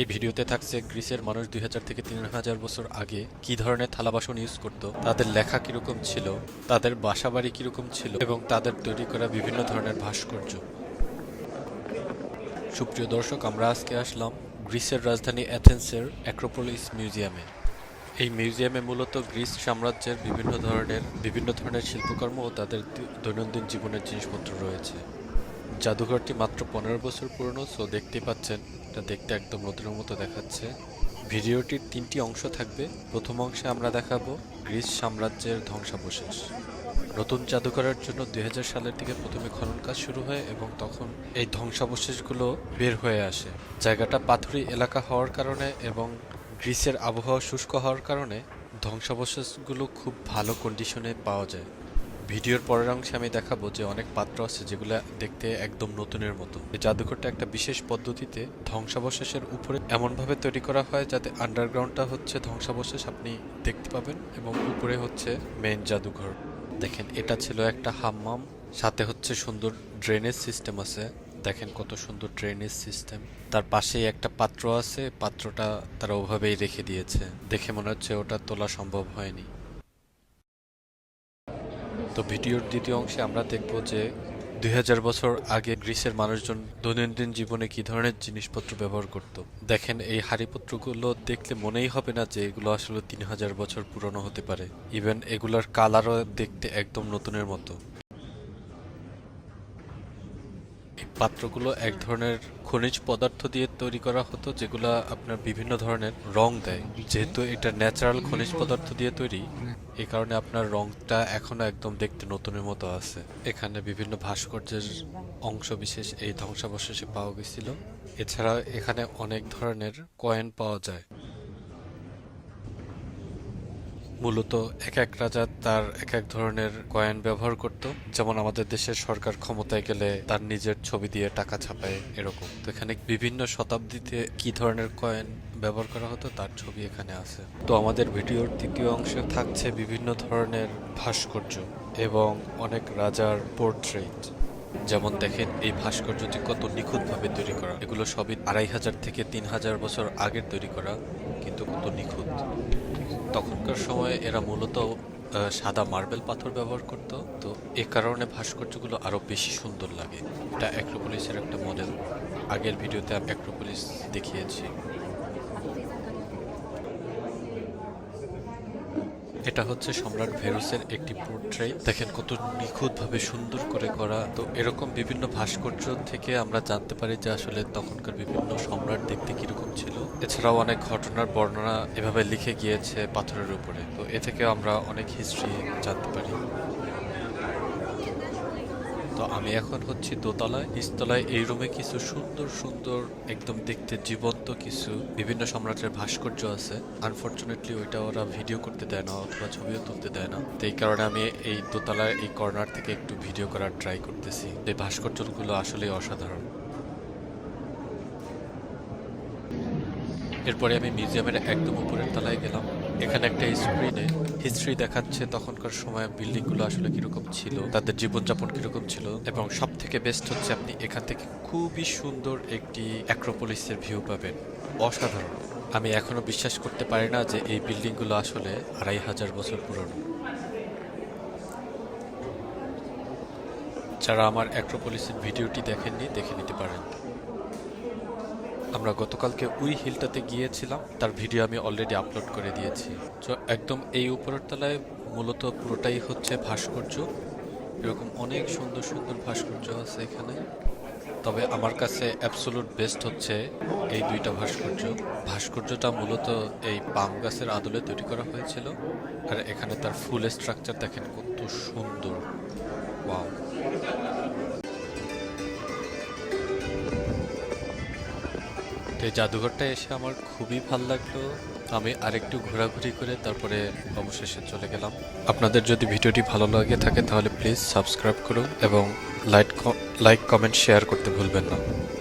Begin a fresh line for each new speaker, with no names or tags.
এই ভিডিওতে থাকছে গ্রিসের মানুষ দুই হাজার থেকে তিন হাজার বছর আগে কি ধরনের থালা বাসন ইউজ করত, তাদের লেখা কীরকম ছিল, তাদের বাসা বাড়ি কীরকম ছিল, এবং তাদের তৈরি করা বিভিন্ন ধরনের ভাস্কর্য। সুপ্রিয় দর্শক, আমরা আজকে আসলাম গ্রিসের রাজধানী অ্যাথেন্সের অ্যাক্রোপোলিস মিউজিয়ামে এই মিউজিয়ামে মূলত গ্রিস সাম্রাজ্যের বিভিন্ন ধরনের বিভিন্ন ধরনের শিল্পকর্ম ও তাদের দৈনন্দিন জীবনের জিনিসপত্র রয়েছে। জাদুঘরটি মাত্র পনেরো বছর পুরনো সো দেখতেই পাচ্ছেন, এটা দেখতে একদম নতুনের মতো দেখাচ্ছে। ভিডিওটির তিনটি অংশ থাকবে। প্রথম অংশে আমরা দেখাবো গ্রিস সাম্রাজ্যের ধ্বংসাবশেষ। নতুন জাদুঘরের জন্য দু হাজার সালের দিকে প্রথমে খনন কাজ শুরু হয় এবং তখন এই ধ্বংসাবশেষগুলো বের হয়ে আসে। জায়গাটা পাথুরি এলাকা হওয়ার কারণে এবং গ্রিসের আবহাওয়া শুষ্ক হওয়ার কারণে ধ্বংসাবশেষগুলো খুব ভালো কন্ডিশনে পাওয়া যায়। ভিডিওর পরের অংশে আমি দেখাবো যে অনেক পাত্র আছে যেগুলো দেখতে একদম নতুনের মতো। এই জাদুঘরটা একটা বিশেষ পদ্ধতিতে ধ্বংসাবশেষের উপরে এমনভাবে তৈরি করা হয় যাতে আন্ডারগ্রাউন্ডটা হচ্ছে ধ্বংসাবশেষ আপনি দেখতে পাবেন এবং উপরে হচ্ছে মেইন জাদুঘর। দেখেন, এটা ছিল একটা হাম্মাম, সাথে হচ্ছে সুন্দর ড্রেনেজ সিস্টেম আছে। দেখেন কত সুন্দর ড্রেনেজ সিস্টেম তার পাশেই একটা পাত্র আছে, পাত্রটা তারা ওভাবেই রেখে দিয়েছে। দেখে মনে হচ্ছে ওটা তোলা সম্ভব হয়নি। তো ভিডিওর দ্বিতীয় অংশে আমরা দেখব যে দুই হাজার বছর আগে গ্রিসের মানুষজন দৈনন্দিন জীবনে কি ধরনের জিনিসপত্র ব্যবহার করত? দেখেন, এই হাড়িপত্রগুলো দেখলে মনেই হবে না যে এগুলো আসলে তিন হাজার বছর পুরনো হতে পারে। ইভেন এগুলোর কালারও দেখতে একদম নতুনের মতো এই পাত্রগুলো এক ধরনের খনিজ পদার্থ দিয়ে তৈরি করা হতো, যেগুলো আপনার বিভিন্ন ধরনের রং দেয়। যেহেতু এটা ন্যাচারাল খনিজ পদার্থ দিয়ে তৈরি এই কারণে আপনার রংটা এখনও একদম দেখতে নতুনের মতো আছে। এখানে বিভিন্ন ভাস্কর্যের অংশ বিশেষ এই ধ্বংসাবশেষে পাওয়া গেছিল। এছাড়া এখানে অনেক ধরনের কয়েন পাওয়া যায়। মূলত এক এক রাজা তার এক এক ধরনের কয়েন ব্যবহার করত। যেমন আমাদের দেশের সরকার ক্ষমতায় গেলে তার নিজের ছবি দিয়ে টাকা ছাপায় এরকম। তো এখানে বিভিন্ন শতাব্দীতে কি ধরনের কয়েন ব্যবহার করা হতো তার ছবি এখানে আছে। তো আমাদের ভিডিওর তৃতীয় অংশে থাকছে বিভিন্ন ধরনের ভাস্কর্য এবং অনেক রাজার পোর্ট্রেট। যেমন দেখেন, এই ভাস্কর্যটি কত নিখুঁতভাবে তৈরি করা। এগুলো সবই আড়াই হাজার থেকে তিন হাজার বছর আগের তৈরি করা, কিন্তু কত নিখুঁত। তখনকার সময়ে এরা মূলত সাদা মার্বেল পাথর ব্যবহার করত। তো এ কারণে ভাস্কর্যগুলো আরও বেশি সুন্দর লাগে। এটা অ্যাক্রোপলিসের একটা মডেল আগের ভিডিওতে আমি অ্যাক্রোপলিস দেখিয়েছি। এটা হচ্ছে সম্রাট ভেরুসের একটি পোর্ট্রেট দেখেন কত নিখুঁতভাবে সুন্দর করে করা। তো এরকম বিভিন্ন ভাস্কর্য থেকে আমরা জানতে পারি যে আসলে তখনকার বিভিন্ন সম্রাট দেখতে কীরকম ছিল। এছাড়াও অনেক ঘটনার বর্ণনা এভাবে লিখে গিয়েছে পাথরের উপরে। তো এ থেকে আমরা অনেক হিস্ট্রি জানতে পারি। তো আমি এখন হচ্ছি দোতলায়। নিচতলায় এই রুমে কিছু সুন্দর সুন্দর, একদম দেখতে জীবন্ত কিছু বিভিন্ন সম্রাটের ভাস্কর্য আছে। আনফরচুনেটলি ওইটা ওরা ভিডিও করতে দেয় না অথবা ছবিও তুলতে দেয় না। তো এই কারণে আমি এই দোতলার এই কর্নার থেকে একটু ভিডিও করার ট্রাই করতেছি। এই ভাস্কর্যগুলো আসলে অসাধারণ। এরপরে আমি মিউজিয়ামের একদম উপরের তলায় গেলাম। এখানে একটা স্ক্রিনে হিস্ট্রি দেখাচ্ছে তখনকার সময় বিল্ডিংগুলো আসলে কীরকম ছিল, তাদের জীবনযাপন কীরকম ছিল, এবং সব থেকে বেস্ট হচ্ছে আপনি এখান থেকে খুবই সুন্দর একটি অ্যাক্রোপোলিসের ভিউ পাবেন। অসাধারণ। আমি এখনও বিশ্বাস করতে পারি না যে এই বিল্ডিংগুলো আসলে আড়াই হাজার বছর পুরনো। যারা আমার অ্যাক্রোপোলিসের ভিডিওটি দেখেননি, দেখে নিতে পারেন। আমরা গতকালকে উই হিলটাতে গিয়েছিলাম। তার ভিডিও আমি অলরেডি আপলোড করে দিয়েছি। তো একদম এই উপরের তলায় মূলত পুরোটাই হচ্ছে ভাস্কর্য। এরকম অনেক সুন্দর সুন্দর ভাস্কর্য আছে এখানে। তবে আমার কাছে অ্যাবসোলুট বেস্ট হচ্ছে এই দুইটা ভাস্কর্য। ভাস্কর্যটা মূলত এই পাম গাছের আদলে তৈরি করা হয়েছিল। আর এখানে তার ফুল স্ট্রাকচার দেখেন কত সুন্দর। ওয়াও তো এই জাদুঘরটা এসে আমার খুবই ভালো লাগল। আমি আরেকটু ঘোরাঘুরি করে তারপরে অবশেষে চলে গেলাম। আপনাদের যদি ভিডিওটি ভালো লাগে থাকে তাহলে প্লিজ সাবস্ক্রাইব করুন এবং লাইক লাইক, কমেন্ট, শেয়ার করতে ভুলবেন না।